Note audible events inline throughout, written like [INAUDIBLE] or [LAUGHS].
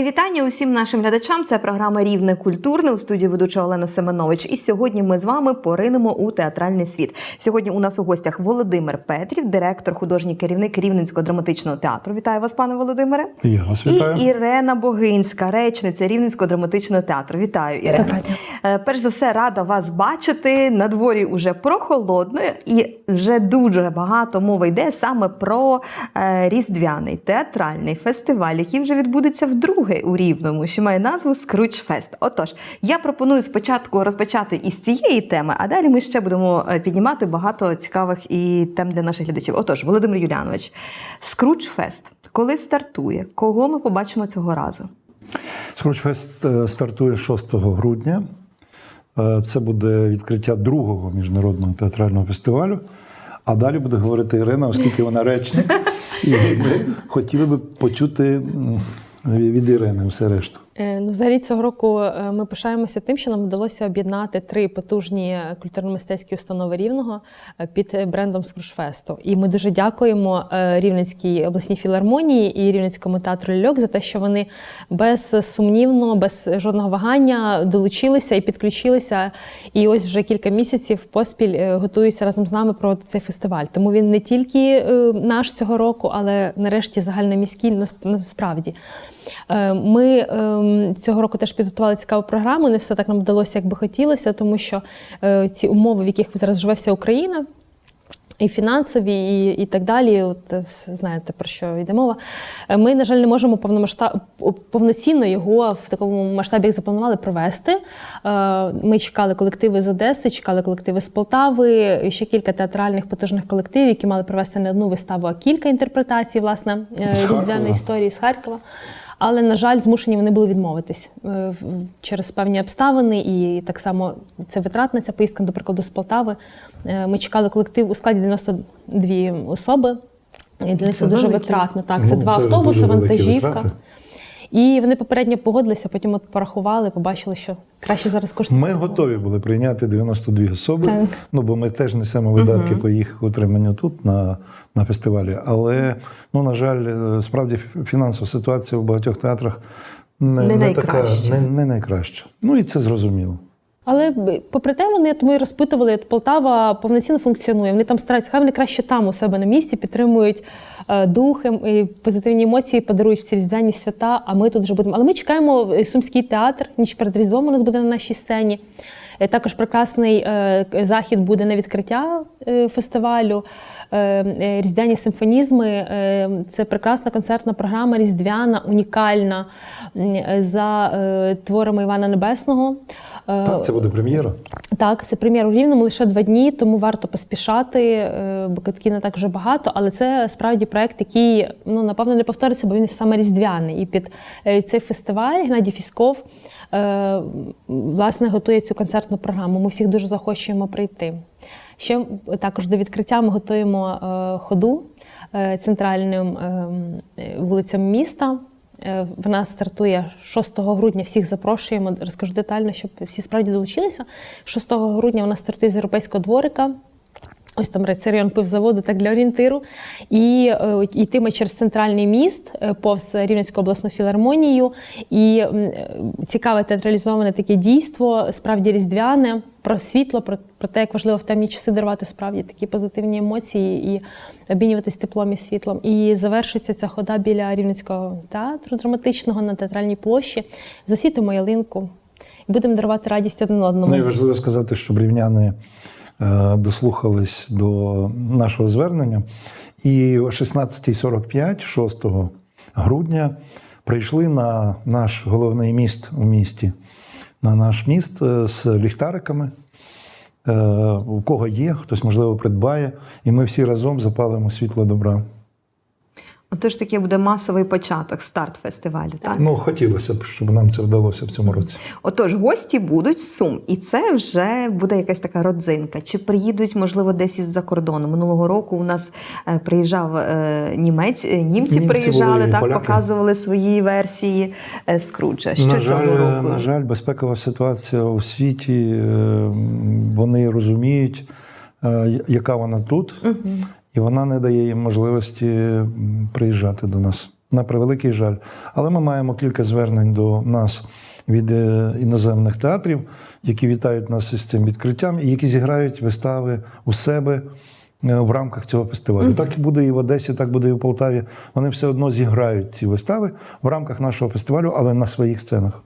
Мої вітання усім нашим глядачам. Це програма Рівне культурне у студії ведуча Олена Семенович. І сьогодні ми з вами поринемо у театральний світ. Сьогодні у нас у гостях Володимир Петрів, директор, художній керівник Рівненського драматичного театру. Вітаю вас, пане Володимире. Я вас вітаю. І Ірена Богинська, речниця Рівненського драматичного театру. Вітаю, Ірена. Доброго дня. Е, Перш за все, рада вас бачити. На дворі уже прохолодно, і вже дуже багато мови йде саме про е, різдвяний театральний фестиваль, який вже відбудеться вдруге у Рівному, що має назву Скруч Фест. Отож, я пропоную спочатку розпочати із цієї теми, а далі ми ще будемо е, піднімати багато цікавих і тем для наших глядачів. Отож, Володимир Юлянович, Скруч Фест, коли стартує, кого ми побачимо цього разу? Скручфест е, стартує 6 грудня. Е, Це буде відкриття другого міжнародного театрального фестивалю. А далі буде говорити Ірина, оскільки вона речник, [LAUGHS] і ми хотіли би почути від Ірини все решту. Е, Ну, взагалі цього року е, ми пишаємося тим, що нам вдалося об'єднати три потужні культурно-мистецькі установи рівного е, під брендом Скрушфесту. І ми дуже дякуємо е, Рівненській обласній філармонії і Рівненському театру Льок за те, що вони безсумнівно, без жодного вагання долучилися і підключилися. І ось вже кілька місяців поспіль е, готуються разом з нами проводити цей фестиваль. Тому він не тільки е, наш цього року, але нарешті загальноміський нас- насправді. Е, Ми ем, цього року теж підготували цікаву програму. Не все так нам вдалося, як би хотілося, тому що е, ці умови, в яких зараз живе вся Україна. І фінансові, і, і так далі. От е, знаєте про що йде мова. Ми, на жаль, не можемо повномасштаб, повноцінно його в такому масштабі, як запланували, провести. Ми чекали колективи з Одеси, чекали колективи з Полтави, і ще кілька театральних потужних колективів, які мали провести не одну виставу, а кілька інтерпретацій, власне, різдвяної історії з Харкова. Але, на жаль, змушені вони були відмовитись е, через певні обставини, і так само це витратна ця поїздка, до прикладу, з Полтави. Е, Ми чекали колектив у складі 92 особи. І для них це Це дуже великі. витратно. Так, це Ну, два це автобуси, вантажівка. витрати. І вони попередньо погодилися, потім от порахували, побачили, що краще зараз коштує. Ми готові були прийняти 92 особи, Так. ну бо ми теж несемо видатки по їх утриманню тут на, на фестивалі. Але ну на жаль, е, справді фінансова ситуація у багатьох театрах не, Не не така не, не найкраща. Ну і це зрозуміло. Але попри те, вони тому і розпитували, от Полтава повноцінно функціонує. Вони там стараються, хай вони краще там у себе на місці підтримують дух ем, і позитивні емоції, подарують в ці різдвяні свята. А ми тут вже будемо. Але ми чекаємо е, Сумський театр. Ніч перед Різдвом у нас буде на нашій сцені. Е, Також прекрасний е, захід буде на відкриття е, фестивалю. Різдвяні симфонізми це прекрасна концертна програма, різдвяна, унікальна за творами Івана Небесного. Так, це буде прем'єра. так, це прем'єр у Рівному лише два дні, тому варто поспішати, бо квитків не так вже багато. Але це справді проект, який ну напевно не повториться, бо він саме різдвяний. І під цей фестиваль Геннадій Фіськов е, власне готує цю концертну програму. Ми всіх дуже захочуємо прийти. Ще також до відкриття ми готуємо е, ходу е, центральним е, вулицям міста. Вона стартує 6 грудня. Всіх запрошуємо. Розкажу детально, щоб всі справді долучилися. 6 грудня вона стартує з європейського дворика. Ось там район пивзаводу, так для орієнтиру. І е, йтиме через центральний міст, е, повз Рівненську обласну філармонію. І е, цікаве театралізоване таке дійство, справді різдвяне, про світло, про, про те, як важливо в темні часи дарувати справді такі позитивні емоції і обмінюватись теплом і світлом. І завершиться ця хода біля Рівненського театру драматичного на театральній площі. Засвітимо ялинку і будемо дарувати радість один одному. Найважливо сказати, щоб рівняни дослухались до нашого звернення. І о 16.45, 6 грудня, прийшли на наш головний міст у місті, на наш міст е, з ліхтариками. Е, У кого є, хтось, можливо, придбає, і ми всі разом запалимо світло добра. Отож, таке буде масовий початок, старт фестивалю. Так? Ну, хотілося б, щоб нам це вдалося в цьому році. Отож, гості будуть з Сум, і це вже буде якась така родзинка. Чи приїдуть, можливо, десь із-за кордону? Минулого року у нас е, приїжджав е, німець, е, німці, Німці приїжджали, були, так поляки. показували свої версії е, Скруджа. Що на, цього року? на жаль, безпекова ситуація у світі. е, Вони розуміють, яка вона тут, і вона не дає їм можливості приїжджати до нас. На превеликий жаль. Але ми маємо кілька звернень до нас від е, іноземних театрів, які вітають нас із цим відкриттям і які зіграють вистави у себе е, в рамках цього фестивалю. Так і буде і в Одесі, так буде і в Полтаві. Вони все одно зіграють ці вистави в рамках нашого фестивалю, але на своїх сценах,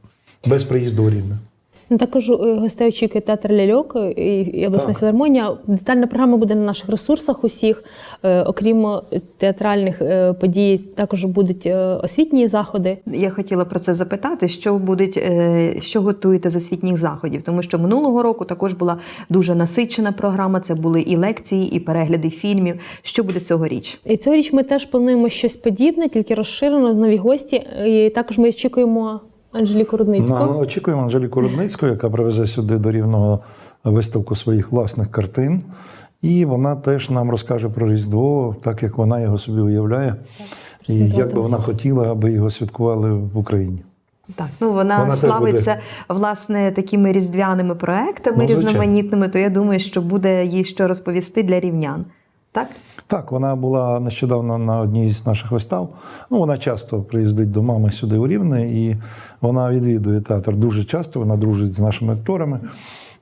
без приїзду у Рівне. Ну, Також е, гостей очікує театр ляльок і, і обласна Так. філармонія. Детальна програма буде на наших ресурсах усіх. Е, Окрім е, театральних е, подій, також будуть е, освітні заходи. Я хотіла про це запитати, що будуть, е, що готуєте з освітніх заходів, тому що минулого року також була дуже насичена програма. Це були і лекції, і перегляди фільмів. Що буде цьогоріч? І цьогоріч ми теж плануємо щось подібне, тільки розширено, нові гості. І також ми очікуємо Анжеліку Рудницьку. Ну, очікуємо Анжеліку Рудницьку, яка привезе сюди до рівного виставку своїх власних картин. І вона теж нам розкаже про Різдво, так як вона його собі уявляє, і як би вона хотіла, аби його святкували в Україні. Так, ну вона, Вона славиться власне такими різдвяними проектами Ну, різноманітними. То я думаю, що буде їй що розповісти для рівнян. Так? Так, вона була нещодавно на одній з наших вистав. Ну, вона часто приїздить до мами сюди у Рівне, і вона відвідує театр дуже часто. Вона дружить з нашими акторами.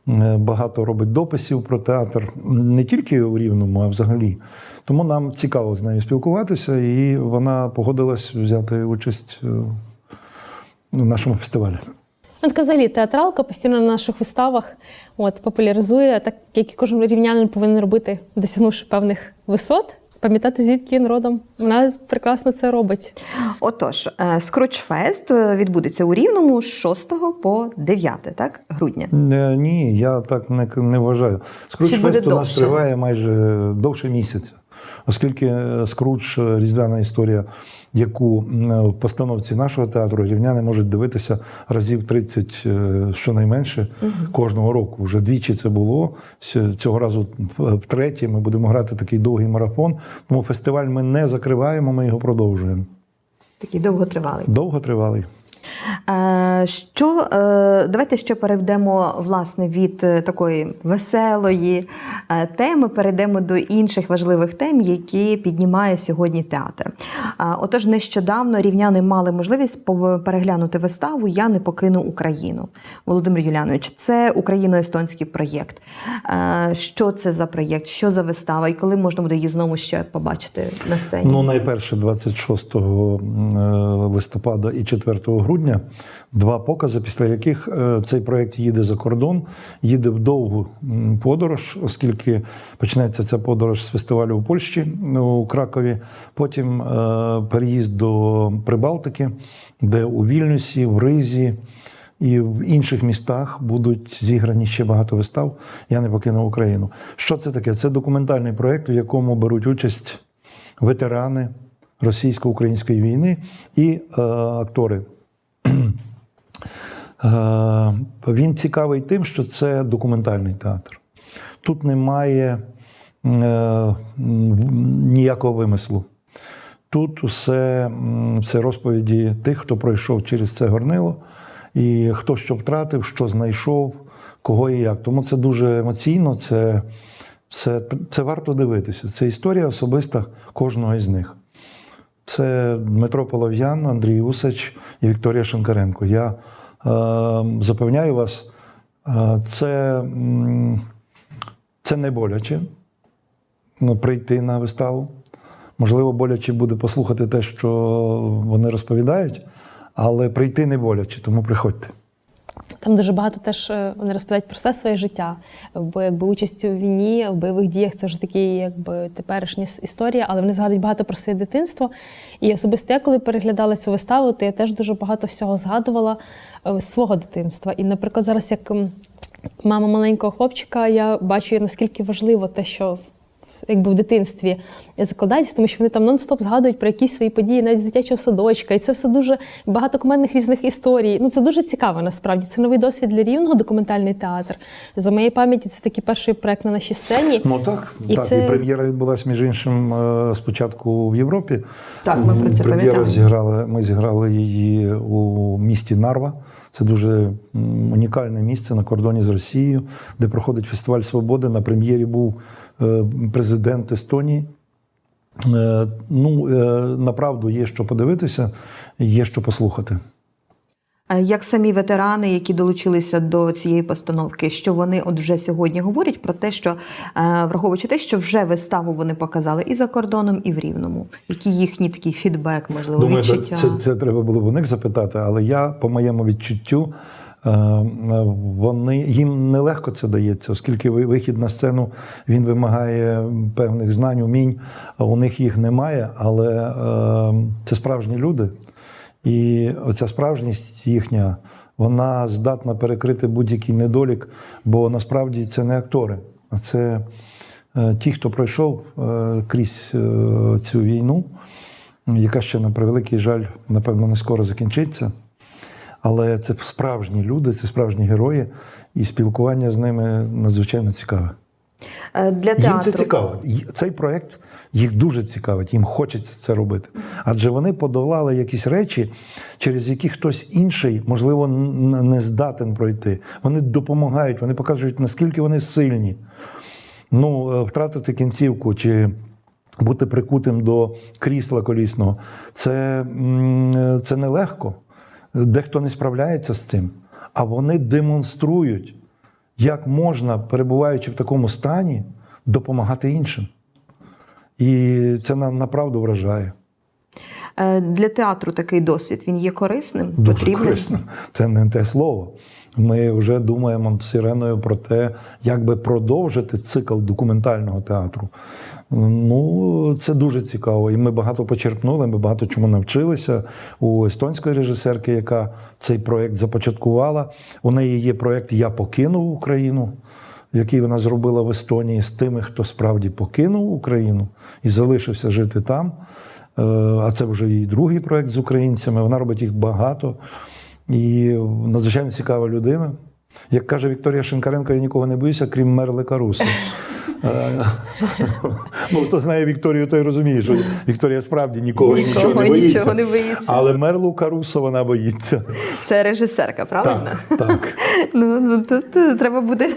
е, Багато робить дописів про театр не тільки у Рівному, а взагалі. Тому нам цікаво з нею спілкуватися, і вона погодилась взяти участь е, у нашому фестивалі. Ну, така взагалі театралка постійно на наших виставах от, популяризує, так як і кожен рівнянин повинен робити, досягнувши певних висот, пам'ятати, звідки він родом. Вона прекрасно це робить. Отож, е, Скручфест е, відбудеться у Рівному з 6 по 9 так, грудня. Е, Ні, я так не, не вважаю. Скрудж Чи буде Фест у нас триває майже довше місяця. Оскільки е, Скрудж е, різдвяна історія, яку в постановці нашого театру рівняни можуть дивитися разів 30 е, щонайменше кожного року. Вже двічі це було. Цього разу втретє ми будемо грати такий довгий марафон. Тому фестиваль ми не закриваємо, ми його продовжуємо. Такий довготривалий. Довготривалий. Е, Що е, давайте ще перейдемо власне від е, такої веселої теми, перейдемо до інших важливих тем, які піднімає сьогодні театр. Отож, нещодавно рівняни мали можливість переглянути виставу Я не покину Україну. Володимир Юлянович, це україно-естонський проєкт. Що це за проєкт? Що за вистава? І коли можна буде її знову ще побачити на сцені? Ну, найперше, 26 е, листопада і 4 грудня два покази, після яких е, цей проєкт їде за кордон, їде в довгу подорож, оскільки почнеться ця подорож з фестивалю у Польщі ну, у Кракові. Потім е, переїзд до Прибалтики, де у Вільнюсі, в Ризі. І в інших містах будуть зіграні ще багато вистав. Я не покину Україну. Що це таке? Це документальний проєкт, в якому беруть участь ветерани російсько-української війни і е, актори. Е, він цікавий тим, що це документальний театр. Тут немає е, ніякого вимислу. Тут усе м, це розповіді тих, хто пройшов через це горнило, і хто що втратив, що знайшов, кого і як. Тому це дуже емоційно, це, це, це варто дивитися. Це історія особиста кожного із них. Це Дмитро Полов'ян, Андрій Усач і Вікторія Шинкаренко. Я запевняю вас, е, це, це не боляче прийти на виставу. Можливо, боляче буде послухати те, що вони розповідають, але прийти не боляче, тому приходьте. Там дуже багато теж е, вони розповідають про все своє життя. Бо якби участь у війні, в бойових діях це вже такі, якби теперішня історія, але вони згадують багато про своє дитинство. І особисто я, коли переглядала цю виставу, то я теж дуже багато всього згадувала е, свого дитинства. І, наприклад, зараз як мама маленького хлопчика, я бачу наскільки важливо те, що якби в дитинстві закладається, тому що вони там нон-стоп згадують про якісь свої події, навіть з дитячого садочка. І це все дуже багато кумедних різних історій. Ну це дуже цікаво насправді. Це новий досвід для рівного документальний театр. За моєї пам'яті, це такий перший проект на нашій сцені. Ну так, І так. це- І прем'єра відбулася між іншим е, спочатку в Європі. Так, ми про це Прем'єра пам'ятаємо. зіграли. Ми зіграли її у місті Нарва. Це дуже унікальне місце на кордоні з Росією, де проходить фестиваль свободи. На прем'єрі був президент Естонії. Е, Ну, е, направду є що подивитися, є що послухати. Е, Як самі ветерани, які долучилися до цієї постановки, що вони от вже сьогодні говорять про те, що е, враховуючи те, що вже виставу вони показали і за кордоном, і в Рівному, який їхній такий фідбек, можливо, Думаю, відчуття. це, це треба було б у них запитати, але я, по моєму відчуттю, е, е, вони, їм нелегко це дається, оскільки вихід на сцену він вимагає певних знань, умінь, а у них їх немає, але е, це справжні люди. І оця справжність їхня, вона здатна перекрити будь-який недолік, бо насправді це не актори, а це е, ті, хто пройшов е, крізь е, цю війну, яка ще на превеликий жаль, напевно, не скоро закінчиться. Але це справжні люди, це справжні герої, і спілкування з ними надзвичайно цікаве. Е, Для театру. Їм це цікаво. Цей проект їх дуже цікавить, їм хочеться це робити. Адже вони подолали якісь речі, через які хтось інший, можливо, не здатен пройти. Вони допомагають, вони показують, наскільки вони сильні. Ну, е, втратити кінцівку чи бути прикутим до крісла колісного це, е, це нелегко. Дехто не справляється з цим, а вони демонструють, як можна, перебуваючи в такому стані, допомагати іншим. І це нам направду вражає. Е, Для театру такий досвід він є корисним, Дуже потрібним. корисно. Це не те слово. Ми вже думаємо з Іреною про те, як би продовжити цикл документального театру. Ну, це дуже цікаво. І ми багато почерпнули, ми багато чому навчилися у естонської режисерки, яка цей проєкт започаткувала. У неї є проєкт Я покинув Україну, який вона зробила в Естонії з тими, хто справді покинув Україну і залишився жити там. Е, А це вже її другий проект з українцями. Вона робить їх багато. І надзвичайно цікава людина. Як каже Вікторія Шинкаренко, я нікого не боюся, крім Мерлика Руса. [LAUGHS] Е, ну, хто знає Вікторію, той розуміє, що Вікторія справді нікого, і Нікого нічого не боїться. нічого не боїться. Але Мерлу Карусо вона боїться. Це режисерка, правильно? Так, так. [LAUGHS] Ну, тут е, треба буде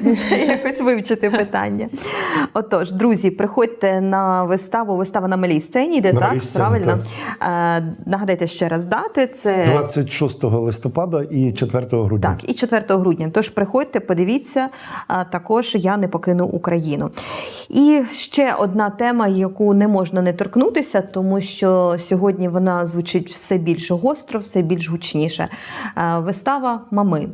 якось вивчити питання. Отож, друзі, приходьте на виставу. Вистава на малій сцені, йде На так, сцені, правильно? Е, нагадайте ще раз дати. Це 26 листопада і 4 грудня. так, і 4 грудня. Тож приходьте, подивіться. Також я не покину Україну. І ще одна тема, яку не можна не торкнутися, тому що сьогодні вона звучить все більш гостро, все більш гучніше. Вистава Мами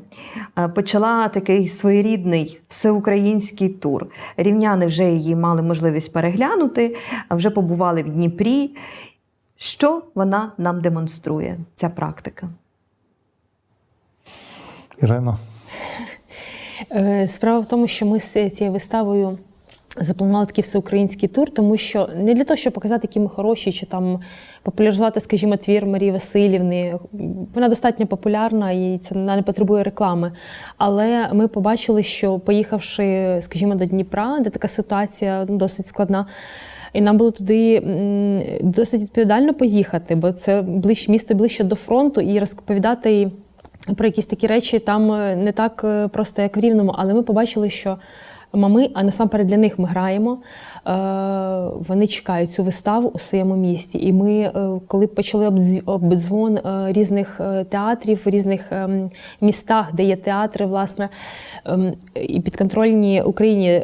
почала такий своєрідний всеукраїнський тур. Рівняни вже її мали можливість переглянути, вже побували в Дніпрі. Що вона нам демонструє, ця практика? Ірено. Е, Справа в тому, що ми з цією виставою запланували такий всеукраїнський тур, тому що не для того, щоб показати, які ми хороші, чи там популяризувати, скажімо, твір Марії Васильівни. Вона достатньо популярна і це вона не потребує реклами. Але ми побачили, що поїхавши, скажімо, до Дніпра, де така ситуація ну, досить складна. І нам було туди досить відповідально поїхати, бо це ближче місто ближче до фронту, і розповідати про якісь такі речі там е, не так е, просто, як в рівному, але ми побачили, що мами, а насамперед для них ми граємо. е, Вони чекають цю виставу у своєму місті. І ми, е, коли почали обдзвон е, різних театрів, в різних ем, містах, де є театри, власне, ем, і підконтрольні Україні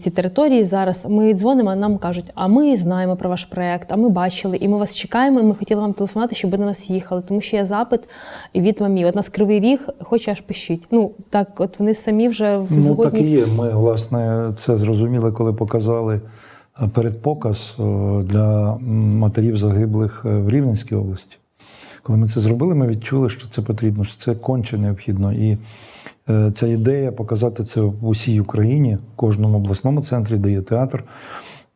ці території зараз, ми дзвонимо, а нам кажуть, а ми знаємо про ваш проект, а ми бачили, і ми вас чекаємо. і Ми хотіли вам телефонувати, щоб ви до нас їхали, тому що є запит від мамі. От нас кривий ріг, хоче аж пишіть. Ну так, от вони самі вже в Ну, так і є. Ми, власне, це зрозуміли, коли показали е, передпоказ е, для матерів загиблих е, в Рівненській області. Коли ми це зробили, ми відчули, що це потрібно, що це конче необхідно. І ця ідея показати це в усій Україні, в кожному обласному центрі, де є театр.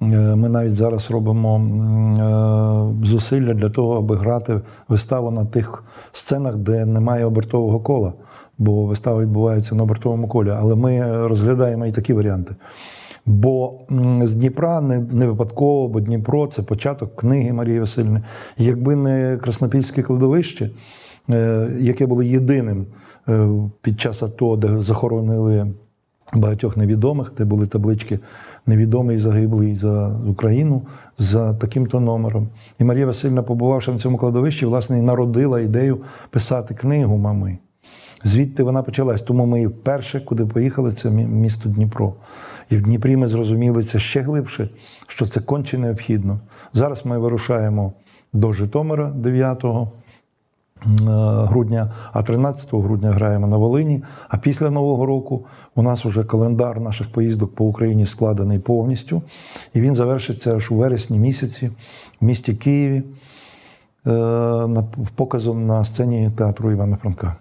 Ми навіть зараз робимо зусилля для того, аби грати виставу на тих сценах, де немає обертового кола, бо вистава відбувається на обертовому колі. Але ми розглядаємо і такі варіанти. Бо з Дніпра не, не випадково, бо Дніпро це початок книги Марії Васильівни. Якби не Краснопільське кладовище, е, яке було єдиним е, під час АТО, де захоронили багатьох невідомих, де були таблички невідомий загиблий за Україну за таким-то номером. І Марія Васильівна, побувавши на цьому кладовищі, власне, і народила ідею писати книгу мами. Звідти вона почалась. Тому ми вперше, куди поїхали, це місто Дніпро. І в Дніпрі ми зрозуміли це ще глибше, що це конче необхідно. Зараз ми вирушаємо до Житомира 9 е, грудня, а 13 грудня граємо на Волині. А після Нового року у нас вже календар наших поїздок по Україні складений повністю. І він завершиться аж у вересні місяці в місті Києві е, показом на сцені театру Івана Франка.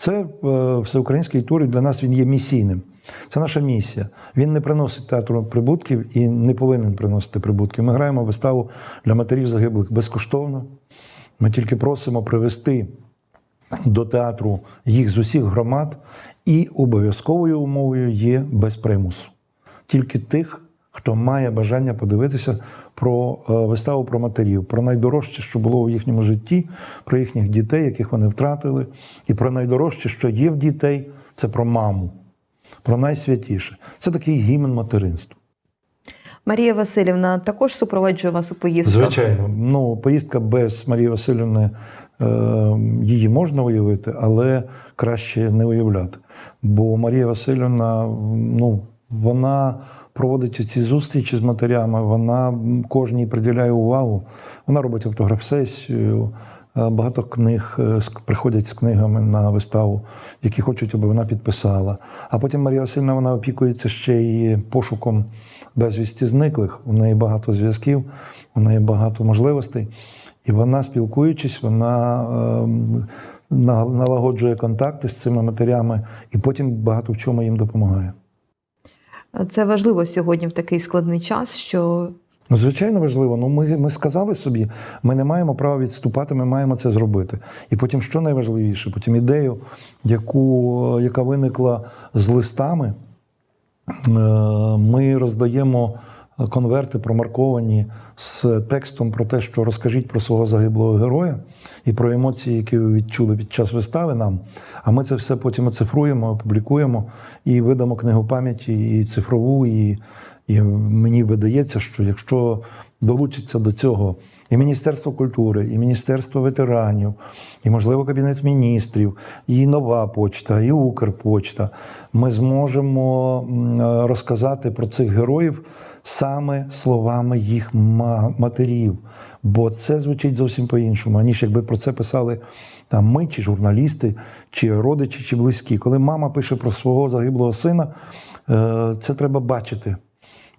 Це е, всеукраїнський тур, і для нас він є місійним. Це наша місія. Він не приносить театру прибутків і не повинен приносити прибутків. Ми граємо виставу для матерів загиблих безкоштовно. Ми тільки просимо привести до театру їх з усіх громад, і обов'язковою умовою є без примусу. Тільки тих, хто має бажання подивитися про е, виставу про матерів, про найдорожче, що було у їхньому житті, про їхніх дітей, яких вони втратили, і про найдорожче, що є в дітей, це про маму, про найсвятіше. Це такий гімн материнства. Марія Васильівна також супроводжує вас у поїздках. Звичайно, ну поїздка без Марії Васильівни е, її можна уявити, але краще не уявляти. Бо Марія Васильівна, ну, вона проводить ці зустрічі з матерями, вона кожній приділяє увагу. Вона робить автограф-сесію. е, Багато книг е, приходять з книгами на виставу, які хочуть, аби вона підписала. А потім Марія Васильівна вона опікується ще й пошуком безвісті зниклих. У неї багато зв'язків, у неї багато можливостей. І вона, спілкуючись, вона ем, налагоджує контакти з цими матерями і потім багато в чому їм допомагає. Це важливо сьогодні в такий складний час, що звичайно, важливо. Ну, ми, ми сказали собі, ми не маємо права відступати, ми маємо це зробити. І потім, що найважливіше, потім ідею, яку, яка виникла з листами, е, ми роздаємо конверти промарковані з текстом про те, що розкажіть про свого загиблого героя і про емоції, які ви відчули під час вистави нам. А ми це все потім оцифруємо, опублікуємо і видамо книгу пам'яті і цифрову. І, і мені видається, що якщо долучиться до цього і Міністерство культури, і Міністерство ветеранів, і, можливо, Кабінет міністрів, і нова почта, і Укрпочта, ми зможемо е, розказати про цих героїв саме словами їх матерів. Бо це звучить зовсім по-іншому, аніж якби про це писали там ми, чи журналісти, чи родичі, чи близькі. Коли мама пише про свого загиблого сина, е, це треба бачити.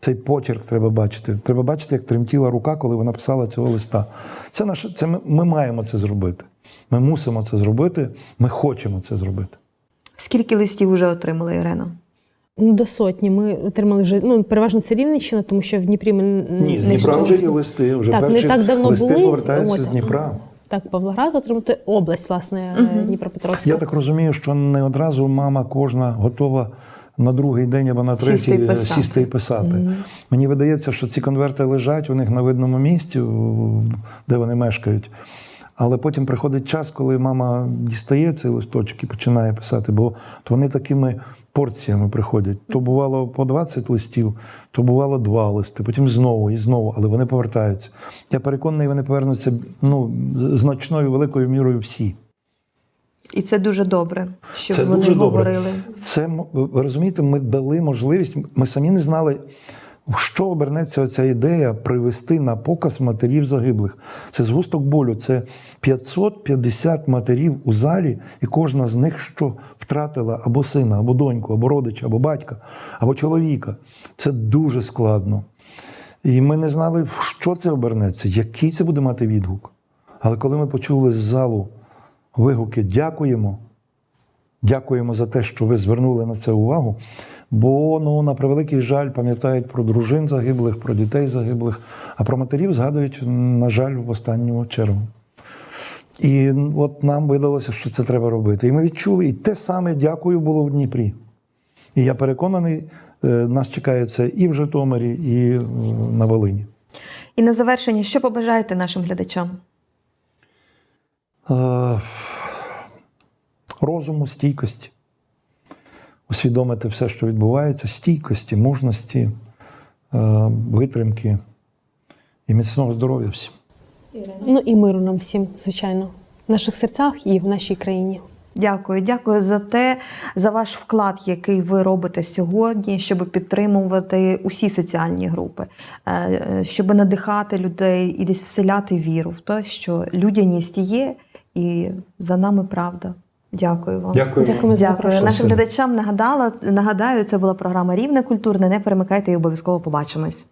Цей почерк треба бачити. Треба бачити, як тремтіла рука, коли вона писала цього листа. Це наше, це ми, ми маємо це зробити. Ми мусимо це зробити. Ми хочемо це зробити. скільки листів вже отримала Ірена? Ну, до сотні. Ми отримали вже ну переважно це Рівненщина, тому що в Дніпрі ми Ні, з Дніпра вже є листи. Вже Так, не так давно листи були. повертаються Ось, з Дніпра. Так, Павлоград отримати область, власне, е, Дніпропетровська. Я так розумію, що не одразу мама кожна готова на другий день або на Сісти третій і писати. сісти і писати. Мені видається, що ці конверти лежать у них на видному місці, де вони мешкають. Але потім приходить час, коли мама дістає цей листочок і починає писати, бо вони такими порціями приходять. То бувало по 20 листів, то бувало два листи, потім знову і знову, але вони повертаються. Я переконаний, вони повернуться ну, значною великою мірою всі. І це дуже добре, щоб Це вони дуже добре. говорили. Це м- ви розумієте, ми дали можливість. Ми самі не знали, в що обернеться ця ідея привести на показ матерів загиблих. Це згусток болю. Це 550 матерів у залі, і кожна з них що втратила або сина, або доньку, або родича, або батька, або чоловіка. Це дуже складно. І ми не знали, що це обернеться, який це буде мати відгук. Але коли ми почули з залу вигуки Дякуємо. Дякуємо за те, що ви звернули на це увагу. Бо, ну, на превеликий жаль, пам'ятають про дружин загиблих, про дітей загиблих, а про матерів згадують, на жаль, в останню чергу. І от нам видалося, що це треба робити. І ми відчули, і те саме дякую було в Дніпрі. І я переконаний, е, нас чекає це і в Житомирі, і на Волині. І на завершення, що побажаєте нашим глядачам? Е, розуму, стійкості. усвідомити все, що відбувається, стійкості, мужності, е, витримки і міцного здоров'я всім. Ну і миру нам всім, звичайно, в наших серцях і в нашій країні. Дякую, дякую за те, за ваш вклад, який ви робите сьогодні, щоб підтримувати усі соціальні групи, е, щоб надихати людей і десь вселяти віру в те, що людяність є, і за нами правда. Дякую вам. Дякую. Дякую, за Дякую. Нашим глядачам нагадала, нагадаю, це була програма Рівне культурне. Не перемикайте і обов'язково побачимось.